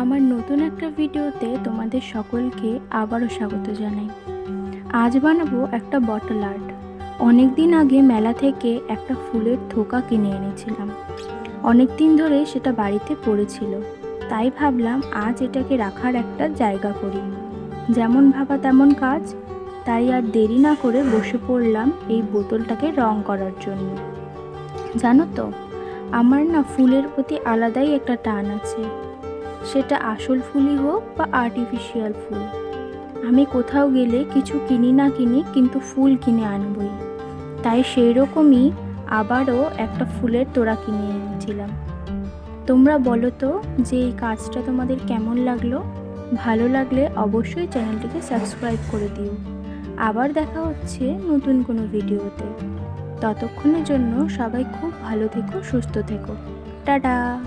আমার নতুন একটা ভিডিওতে তোমাদের সকলকে আবারও স্বাগত জানাই। আজ বানাবো একটা বটল আর্ট অনেক দিন আগে মেলা থেকে একটা ফুলের থোকা কিনে এনেছিলাম। অনেক দিন ধরে সেটা বাড়িতে পড়েছিল। তাই ভাবলাম আজ এটাকে রাখার একটা জায়গা করি। যেমন ভাবা তেমন কাজ। তাই আর দেরি না করে বসে পড়লাম এই বোতলটাকে রং করার জন্য। জানো তো, আমার না ফুলের প্রতি আলাদাই একটা টান আছে। সেটা আসল ফুলই হোক বা আর্টিফিশিয়াল ফুল। আমি কোথাও গেলে কিছু কিনি না কিনি কিন্তু ফুল কিনে আনবই। তাই সেই রকমই আবারও একটা ফুলের তোড়া কিনে এনেছিলাম। তোমরা বলো তো যে এই কাজটা তোমাদের কেমন লাগল? ভালো লাগলে অবশ্যই চ্যানেলটিকে সাবস্ক্রাইব করে দিও। আবার দেখা হচ্ছে নতুন কোনো ভিডিওতে। ততক্ষণের জন্য সবাই খুব ভালো থেকো, সুস্থ থেকো। টাটা!